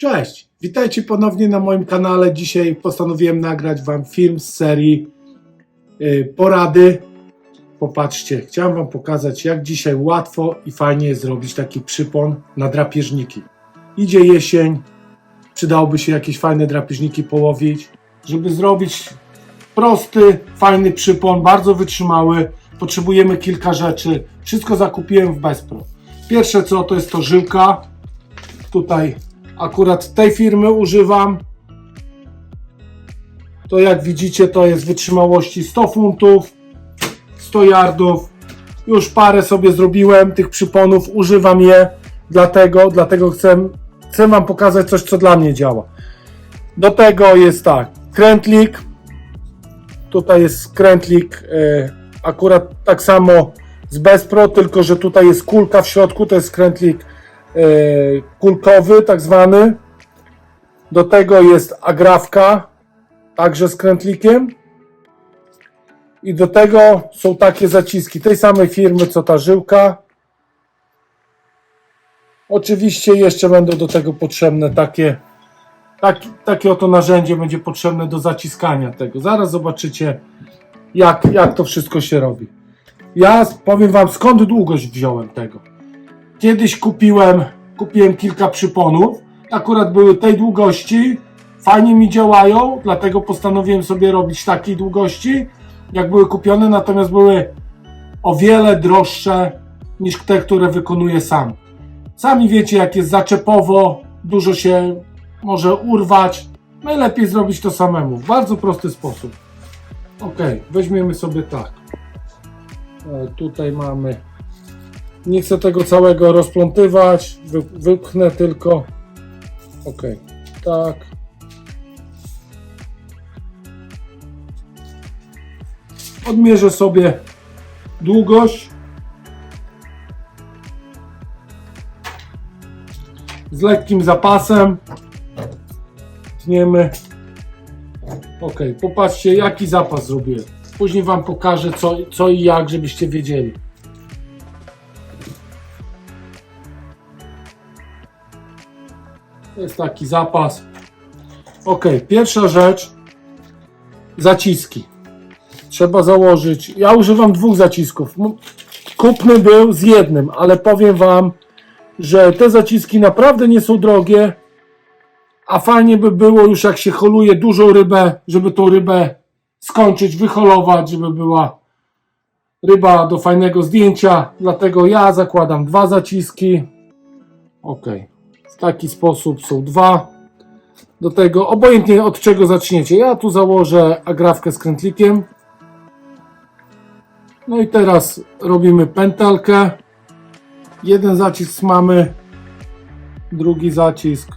Cześć, witajcie ponownie na moim kanale. Dzisiaj postanowiłem nagrać Wam film z serii y, porady. Popatrzcie, chciałem Wam pokazać, jak dzisiaj łatwo i fajnie zrobić taki przypon na drapieżniki. Idzie jesień, przydałoby się jakieś fajne drapieżniki połowić. Żeby zrobić prosty, fajny przypon, bardzo wytrzymały, potrzebujemy kilka rzeczy. Wszystko zakupiłem w Bezpro. Pierwsze co, to jest to żyłka. Tutaj akurat tej firmy używam. To jak widzicie, to jest wytrzymałości 100 funtów, 100 yardów. Już parę sobie zrobiłem tych przyponów, używam je, dlatego, dlatego chcę, chcę Wam pokazać coś, co dla mnie działa. Do tego jest tak, krętlik. Tutaj jest krętlik e, akurat tak samo z Bezpro, tylko że tutaj jest kulka w środku, to jest krętlik kulkowy, tak zwany. Do tego jest agrawka, także z krętlikiem. I do tego są takie zaciski tej samej firmy, co ta żyłka. Oczywiście jeszcze będą do tego potrzebne takie, taki, takie oto narzędzie będzie potrzebne do zaciskania tego. Zaraz zobaczycie, jak, jak to wszystko się robi. Ja powiem Wam, skąd długość wziąłem tego. Kiedyś kupiłem, kupiłem kilka przyponów, akurat były tej długości, fajnie mi działają, dlatego postanowiłem sobie robić takiej długości, jak były kupione, natomiast były o wiele droższe niż te, które wykonuję sam. Sami wiecie, jak jest zaczepowo, dużo się może urwać. Najlepiej zrobić to samemu, w bardzo prosty sposób. Ok, weźmiemy sobie tak. E, Tutaj mamy. Nie chcę tego całego rozplątywać. Wy, wypchnę tylko. Ok, tak. Odmierzę sobie długość. Z lekkim zapasem. Tniemy. Ok, popatrzcie jaki zapas zrobiłem. Później Wam pokażę co, co i jak, żebyście wiedzieli. To jest taki zapas. Ok, pierwsza rzecz. Zaciski. Trzeba założyć. Ja używam dwóch zacisków. Kupny był z jednym, ale powiem Wam, że te zaciski naprawdę nie są drogie. A fajnie by było już jak się holuje dużą rybę, żeby tą rybę skończyć, wyholować, żeby była ryba do fajnego zdjęcia. Dlatego ja zakładam dwa zaciski. Ok. W taki sposób są dwa. Do tego, obojętnie od czego zaczniecie. Ja tu założę agrafkę z krętlikiem. No i teraz robimy pętelkę. Jeden zacisk mamy, drugi zacisk.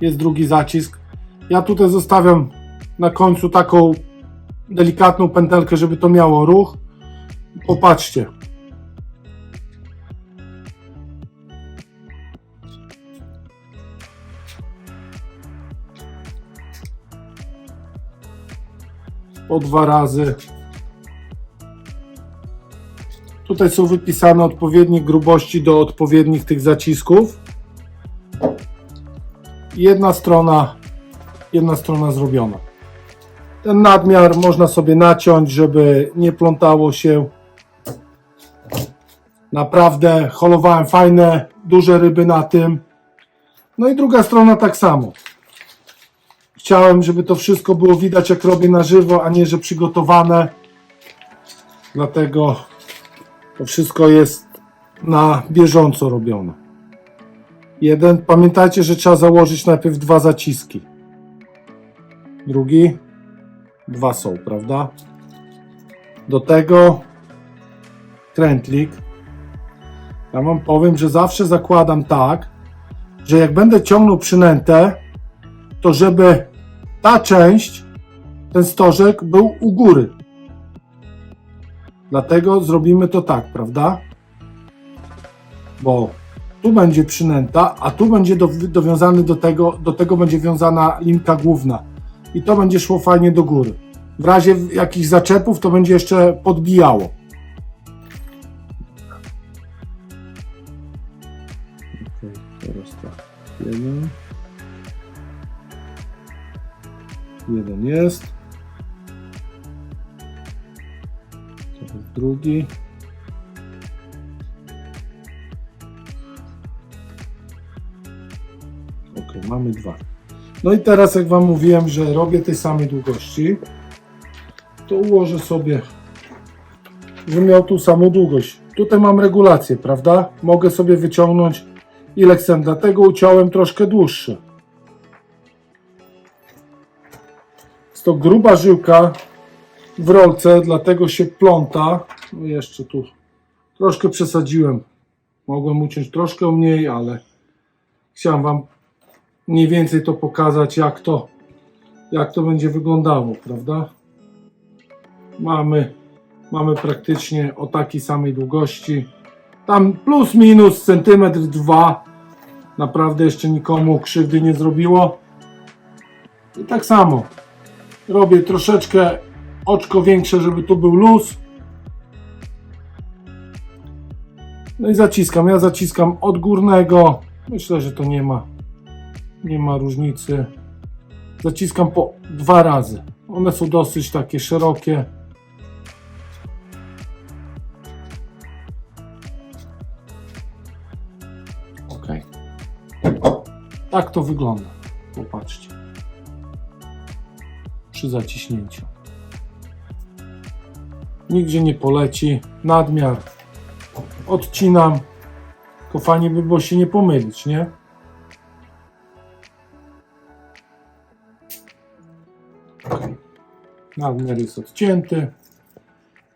Jest drugi zacisk. Ja tutaj zostawiam na końcu taką delikatną pętelkę, żeby to miało ruch. Popatrzcie. Po dwa razy. Tutaj są wypisane odpowiednie grubości do odpowiednich tych zacisków. Jedna strona, jedna strona zrobiona. Ten nadmiar można sobie naciąć, żeby nie plątało się. Naprawdę holowałem fajne, duże ryby na tym. No i druga strona tak samo. Chciałem, żeby to wszystko było widać, jak robię na żywo, a nie, że przygotowane. Dlatego to wszystko jest na bieżąco robione. Jeden. Pamiętajcie, że trzeba założyć najpierw dwa zaciski. Drugi. Dwa są, prawda? Do tego krętlik. Ja wam powiem, że zawsze zakładam tak, że jak będę ciągnął przynętę, to żeby ta część, ten stożek był u góry. Dlatego zrobimy to tak, prawda? Bo tu będzie przynęta, a tu będzie do, dowiązany do tego, do tego będzie wiązana linka główna. I to będzie szło fajnie do góry. W razie jakichś zaczepów to będzie jeszcze podbijało. teraz tak. Jeden jest. Drugi. Ok, mamy dwa. No i teraz jak Wam mówiłem, że robię tej samej długości, to ułożę sobie, że miał tu samą długość. Tutaj mam regulację, prawda? Mogę sobie wyciągnąć ile chcę, dlatego uciąłem troszkę dłuższe. Jest to gruba żyłka w rolce, dlatego się pląta. No jeszcze tu troszkę przesadziłem. Mogłem uciąć troszkę mniej, ale chciałem Wam mniej więcej to pokazać, jak to, jak to będzie wyglądało, prawda? Mamy, mamy praktycznie o takiej samej długości. Tam plus minus centymetr dwa. Naprawdę jeszcze nikomu krzywdy nie zrobiło. I tak samo. Robię troszeczkę oczko większe, żeby tu był luz. No i zaciskam. Ja zaciskam od górnego. Myślę, że to nie ma nie ma różnicy. Zaciskam po dwa razy. One są dosyć takie szerokie. Ok. Tak to wygląda. Popatrzcie. Przy zaciśnięciu. Nigdzie nie poleci. Nadmiar. Odcinam. Tylko fajnie by było się nie pomylić, nie? Nadmiar jest odcięty.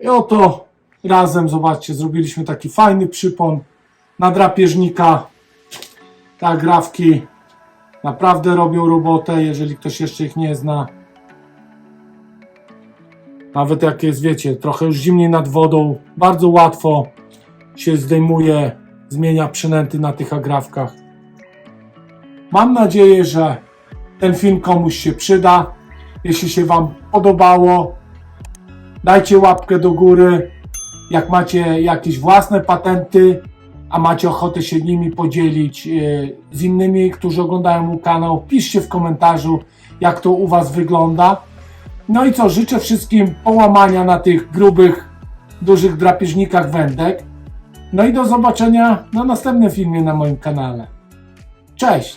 I oto razem, zobaczcie, zrobiliśmy taki fajny przypon na drapieżnika. Te agrafki naprawdę robią robotę, jeżeli ktoś jeszcze ich nie zna. Nawet jak jest, wiecie, trochę już zimniej nad wodą, bardzo łatwo się zdejmuje, zmienia przynęty na tych agrafkach. Mam nadzieję, że ten film komuś się przyda. Jeśli się Wam podobało, dajcie łapkę do góry. Jak macie jakieś własne patenty, a macie ochotę się nimi podzielić e, z innymi, którzy oglądają mój kanał, piszcie w komentarzu, jak to u Was wygląda. No i co, życzę wszystkim połamania na tych grubych, dużych drapieżnikach wędek. No i do zobaczenia na następnym filmie na moim kanale. Cześć!